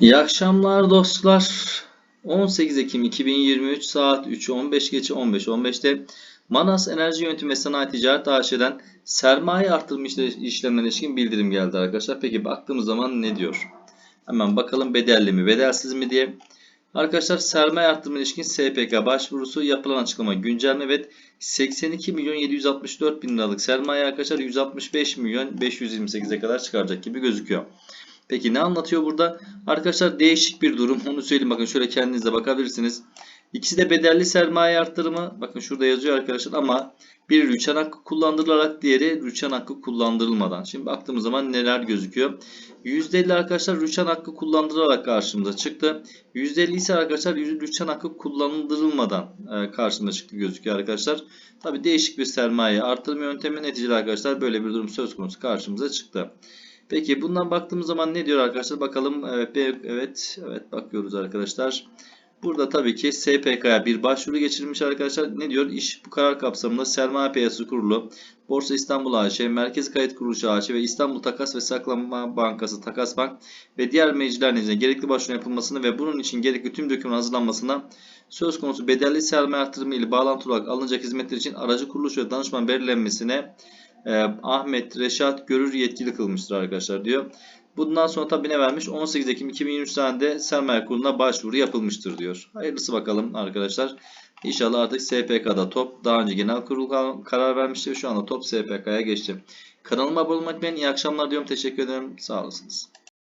İyi akşamlar dostlar. 18 Ekim 2023 saat 3'ü 15 geçe 15 15'te Manas Enerji Yönetimi ve Sanayi Ticaret AŞ'den sermaye artırma işle- işlemlerine ilişkin bildirim geldi arkadaşlar. Peki baktığımız zaman ne diyor? Hemen bakalım bedelli mi bedelsiz mi diye. Arkadaşlar sermaye artırma ilişkin SPK başvurusu yapılan açıklama güncelleme ve 82 milyon 764 bin liralık sermaye arkadaşlar 165 milyon 528'e kadar çıkaracak gibi gözüküyor. Peki ne anlatıyor burada? Arkadaşlar değişik bir durum. Onu söyleyeyim bakın şöyle kendiniz de bakabilirsiniz. İkisi de bedelli sermaye arttırımı. Bakın şurada yazıyor arkadaşlar ama biri rüçhan hakkı kullandırılarak diğeri rüçhan hakkı kullandırılmadan. Şimdi baktığımız zaman neler gözüküyor? %50 arkadaşlar rüçhan hakkı kullandırılarak karşımıza çıktı. %50 ise arkadaşlar rüçhan hakkı kullandırılmadan e, karşımıza çıktı gözüküyor arkadaşlar. Tabi değişik bir sermaye artırma yöntemi neticede arkadaşlar böyle bir durum söz konusu karşımıza çıktı. Peki bundan baktığımız zaman ne diyor arkadaşlar? Bakalım. Evet, evet, evet bakıyoruz arkadaşlar. Burada tabii ki SPK'ya bir başvuru geçirilmiş arkadaşlar. Ne diyor? İş bu karar kapsamında Sermaye Piyasası Kurulu, Borsa İstanbul AŞ, Merkez Kayıt Kuruluşu AŞ ve İstanbul Takas ve Saklama Bankası Takas Bank ve diğer meclisler nezdinde gerekli başvuru yapılmasını ve bunun için gerekli tüm doküman hazırlanmasına söz konusu bedelli sermaye artırımı ile bağlantılı olarak alınacak hizmetler için aracı kuruluş ve danışman belirlenmesine e, Ahmet Reşat Görür yetkili kılmıştır arkadaşlar diyor. Bundan sonra tabi ne vermiş? 18 Ekim 2023 tarihinde sermaye kuruluna başvuru yapılmıştır diyor. Hayırlısı bakalım arkadaşlar. İnşallah artık SPK'da top daha önce genel kurul kar- karar vermişti ve şu anda top SPK'ya geçti. Kanalıma abone olmak için iyi akşamlar diyorum. Teşekkür ederim. Sağ olasınız.